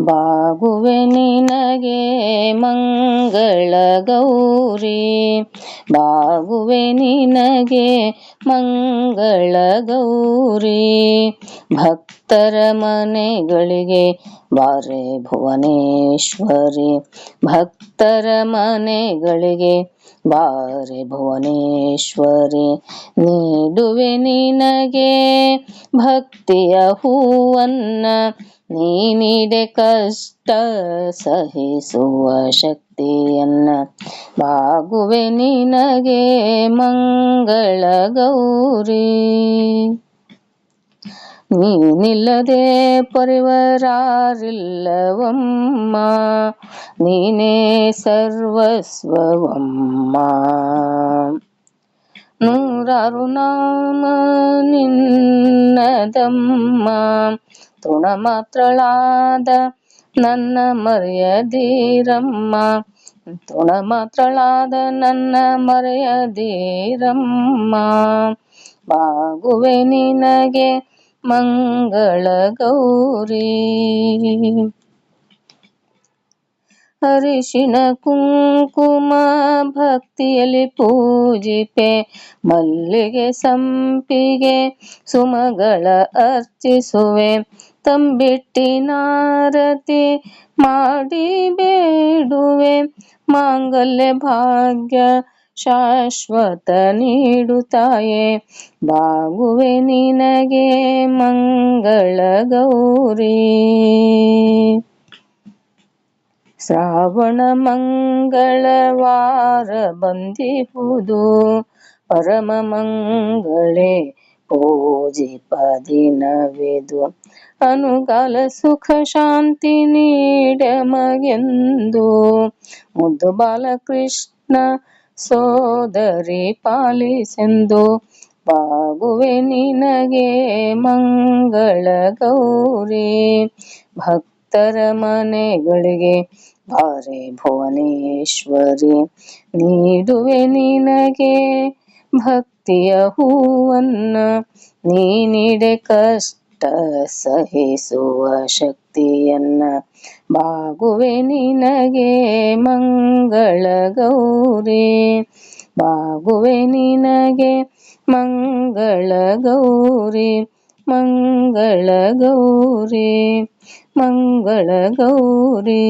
ಬಾಗುವೆ ನಿನಗೆ ಮಂಗಳ ಗೌರಿ. ಬಾಗುವೆ ನಿನಗೆ ಮಂಗಳ ಗೌರಿ. ಭಕ್ತರ ಮನೆಗಳಿಗೆ ಬಾರೆ ಭುವನೇಶ್ವರಿ. ಭಕ್ತರ ಮನೆಗಳಿಗೆ ಬಾರೆ ಭುವನೇಶ್ವರಿ. ನೀಡುವೆ ನಿನಗೆ ಭಕ್ತಿಯ ಹೂವನ್ನ ನೀನಿಡೆ ಕಷ್ಟ ಸಹಿಸುವ ಶಕ್ತಿಯನ್ನ. ಬಾಗುವೆ ನಿನಗೆ ಮಂಗಳ ಗೌರಿ. ನೀನಿಲ್ಲದೆ ಪರಿವರಾರಿಲ್ಲವಮ್ಮ. ನೀನೇ ಸರ್ವಸ್ವವಮ್ಮ. ನೂರಾರು ನಾಮ ನಿನ್ನದಮ್ಮ. ತೃಣ ಮಾತ್ರಳಾದ ನನ್ನ ಮರೆಯದೀರಮ್ಮ. ತೃಣ ಮಾತ್ರಳಾದ ನನ್ನ ಮರೆಯದೀರಮ್ಮ. ಬಾಗುವೆ ನಿನಗೆ ಮಂಗಳ ಗೌರಿ ಅರಿಶಿನ ಕುಂಕುಮ ಭಕ್ತಿಯಲ್ಲಿ ಪೂಜಿಪೆ, ಮಲ್ಲಿಗೆ ಸಂಪಿಗೆ ಸುಮಗಳ ಅರ್ಚಿಸುವೆ. ತಂಬಿಟ್ಟಿನಾರತಿ ಮಾಡಿ ಬೇಡುವೆ, ಮಾಂಗಲ್ಯ ಭಾಗ್ಯ ಶಾಶ್ವತ ನೀಡುತ್ತಾಯೆ? ಬಾಗುವೆ ನಿನಗೆ ಮಂಗಳ ಗೌರಿ. ಶ್ರಾವಣ ಮಂಗಳವಾರ ಬಂದಿಹುದು ಪರಮ ಮಂಗಳೇ. ಪೂಜೆ ಪದಿನವೆದು ಅನುಕಾಲ ಸುಖ ಶಾಂತಿ ನೀಡಮಗೆಂದು. ಮುದ್ದು ಬಾಲಕೃಷ್ಣ ಸೋದರಿ ಪಾಲಿಸೆಂದು ಬಾಗುವೆ ನಿನಗೆ ಮಂಗಳ ಗೌರಿ. ಭಕ್ತರ ಮನೆಗಳಿಗೆ ಬಾರೆ ಭುವನೇಶ್ವರಿ ನೀಡುವೆ ನಿನಗೆ ಭಕ್ತಿಯ ಹೂವನ್ನ ನೀನಿಡೆ ಕಷ್ಟ ಸಹಿಸುವ ಶಕ್ತಿಯನ್ನ ಬಾಗುವೆ ನಿನಗೆ ಮಂಗಳ ಗೌರಿ. ಬಾಗುವೆ ನಿನಗೆ ಮಂಗಳ ಗೌರಿ ಮಂಗಳ ಗೌರಿ ಮಂಗಳ ಗೌರಿ.